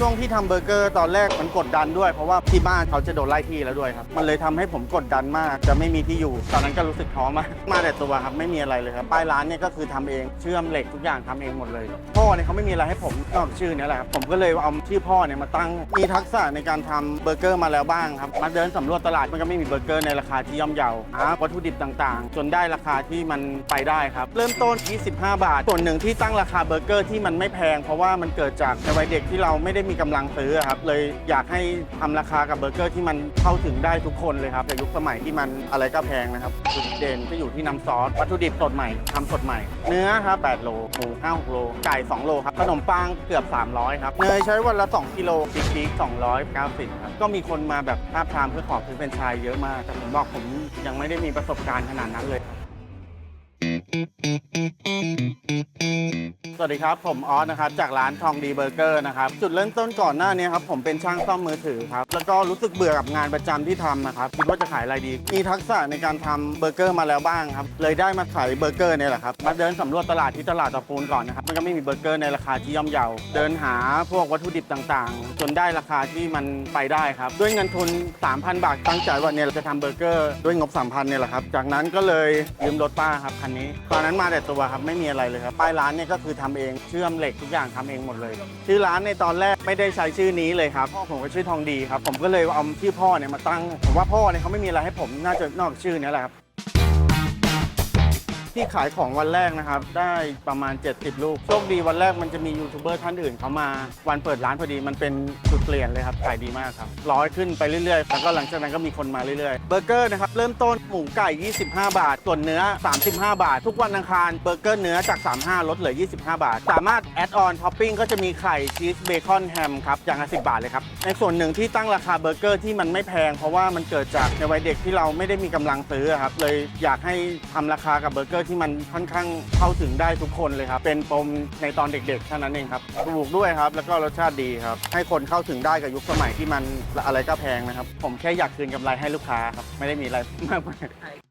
ช่วงที่ทำเบอร์เกอร์ตอนแรกมันกดดันด้วย เพราะว่าที่บ้านเขาจะโดนไล่ที่แล้วด้วยครับ มันเลยทำให้ผมกดดันมาก จะไม่มีที่อยู่ ตอนนั้นก็รู้สึกท้อมาก มาแต่ตัวครับ ไม่มีอะไรเลยครับป้ายร้านเนี่ยก็คือทำเอง เชื่อมเหล็กทุกอย่างทำเองหมดเลย พ่อเนี่ยเขาไม่มีอะไรให้ผมนอกจากชื่อเนี่ยแหละครับ ผมก็เลยเอาชื่อพ่อเนี่ยมาตั้ง มีทักษะในการทำเบอร์เกอร์มาแล้วบ้างครับ มาเดินสำรวจตลาดมันก็ไม่มีเบอร์เกอร์ในราคาที่ย่อมเยาหาวัตถุดิบต่างๆ จนได้ราคาที่มันไปได้ครับ เริ่มต้น 25 บาท ส่วนหนึ่งที่ตั้งราคาเบอร์เกอร์ที่มันไม่แพง เพราะว่ามันเกิดจากในวัยเด็กที่เราไม่ได้มีกำลังซื้อครับเลยอยากให้ทำราคากับเบอร์เกอร์ที่มันเข้าถึงได้ทุกคนเลยครับในยุคสมัยที่มันอะไรก็แพงนะครับจุดเด่นจะอยู่ที่น้ำซอสวัตถุดิบสดใหม่ทำสดใหม่ เนื้อครับ8โลหมู5 6โลไก่2โลครับขนมปังเกือบ 300ครับเนยใช้วันละ 2กิโลพริกพริก290ครับก็มีคนมาแบบท้าบทามเพื่อขอซื้อเป็นไชายเยอะมากแต่ผมบอกผมยังไม่ได้มีประสบการณ์ขนาดนั้นเลยส วัสดีครับ ผมออสนะครับจากร้านทองดีเบอร์เกอร์นะครับจุดเริ่มต้นก่อนหน้านี้ครับผมเป็นช่างซ่อมมือถือครับแล้วก็รู้สึกเบื่อกับงานประจำที่ทำนะครับคิดว่าจะขายอะไรดี มีทักษะในการทำเบอร์เกอร์มาแล้วบ้างครับเลยได้มาขายเบอร์เกอร์เนี่ยแหละครับมาเดินสำรวจตลาดที่ตลาดตะปูนก่อนนะครับมันก็ไม่มีเบอร์เกอร์ในราคาที่ย่อมเยาเดินหาพวกวัตถุดิบต่างๆ จนได้ราคาที่มันไปได้ครับด้วยเงินทุน 3,000 บาทตั้งใจว่าเนี่ยเราจะทำเบอร์เกอร์ด้วยงบ3,000เนี่ยแหละครับจากนั้นก็เลยยืมรถป้าครับคันนี้ตอนนั้นมาแต่ตัวครับไม่มีอะไรเลยครับป้ายร้านเนี่ยก็คือทำเอง เชื่อมเหล็กทุกอย่างทำเองหมดเลย ชื่อร้านในตอนแรกไม่ได้ใช้ชื่อนี้เลยครับพ่อผมก็ชื่อทองดีครับ ผมก็เลยเอาชื่อพ่อเนี่ยมาตั้ง ผมว่าพ่อเนี่ยเขาไม่มีอะไรให้ผมน่าจะนอกจากชื่อเนี้แหละครับ ที่ขายของวันแรกนะครับ ได้ประมาณ 70 ลูก โชคดีวันแรกมันจะมียูทูบเบอร์ท่านอื่นเขามาวันเปิดร้านพอดีมันเป็นจุดเปลี่ยนเลยครับขายดีมากครับร้อยขึ้นไปเรื่อยๆแล้วก็หลังจากนั้นก็มีคนมาเรื่อยๆเบอร์เกอร์นะครับเริ่มต้นหมูไก่ 25 บาท ส่วนเนื้อ 35 บาท ทุกวันอังคารเบอร์เกอร์เนื้อจาก 35 ลดเหลือ 25 บาท สามารถแอดออนท็อปปิ้งก็จะมีไข่ชีสเบคอนแฮมครับอย่างละ10 บาทเลยครับในส่วนหนึ่งที่ตั้งราคาเบอร์เกอร์ที่มันไม่แพง เพราะว่ามันเกิดจากในวัยเด็กที่เราไม่ได้มีกำลังซื้อครับเลยอยากให้ทำราคากับเบอร์เกอร์ที่มันค่อนข้างเข้าถึงได้ทุกคนเลยครับ เป็นปมในตอนเด็กๆเท่านั้นเองครับถูกด้วยครับ แล้วก็รสชาติดีครับ ให้คนเข้าถึงได้กับยุคสมัยที่มันอะไรก็แพงนะครับ ผมแค่อยากคืนกำไรให้ลูกค้าครับ ไม่ได้มีอะไรมากมาย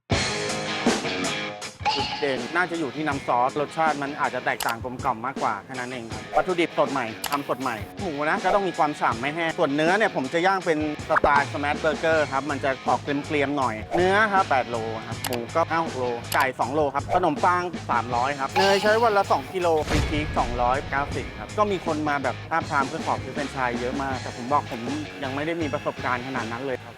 จุดเด่นน่าจะอยู่ที่น้ำซอสรสชาติมันอาจจะแตกต่างกลมกล่อมมากกว่าแค่นั้นเองวัตถุดิบสดใหม่ทำสดใหม่หมูนะก็ต้องมีความฉ่ำไม่แห้งส่วนเนื้อเนี่ยผมจะย่างเป็นสไตล์สแมชเบอร์เกอร์ครับมันจะออกเกรียมๆหน่อย เนื้อครับ8โลครับหมูก็5โลไก่2โลครับขนมปัง300ครับเนยใช้วันละ 2กิโลพริกพริก290ครับก็มีคนมาแบบท้าบทามเพื่อขอซื้อเป็นชายเยอะมากแต่ผมบอกผมยังไม่ได้มีประสบการณ์ขนาดนั้นเลยครับ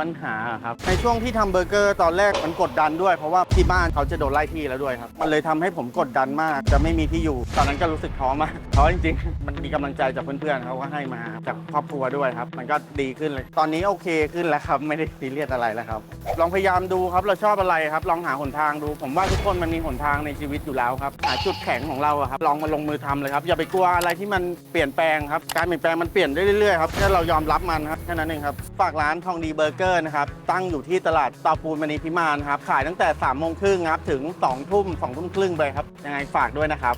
ปัญหาครับ ในช่วงที่ทำเบอร์เกอร์ตอนแรกมันกดดันด้วย เพราะว่าที่บ้านเขาจะโดนไล่ที่แล้วด้วยครับ มันเลยทำให้ผมกดดันมาก จะไม่มีที่อยู่ ตอนนั้นก็รู้สึกท้อมากท้อจริงๆ มันมีกำลังใจจากเพื่อนๆเขาก็ให้มาจากครอบครัวด้วยครับ มันก็ดีขึ้นเลย ตอนนี้โอเคขึ้นแล้วครับ ไม่ได้ซีเรียสอะไรแล้วครับ ลองพยายามดูครับเราชอบอะไรครับ ลองหาหนทางดู ผมว่าทุกคนมันมีหนทางในชีวิตอยู่แล้วครับหาจุดแข็งของเราอะครับลองมาลงมือทำเลยครับอย่าไปกลัวอะไรที่มันเปลี่ยนแปลงครับการเปลี่ยนแปลงมันเปลี่ยนได้เรื่อยๆครับแค่เรายอมรับมันครับแค่นั้นเองครับฝากร้านทองดีเบอร์เกอร์นะครับ ตั้งอยู่ที่ตลาดเตาปูนมณีพิมานครับ ขายตั้งแต่3ามโมงครึ่งครับ ถึง2องทุ่มสองทุ่มครึ่งไปครับ ยังไงฝากด้วยนะครับ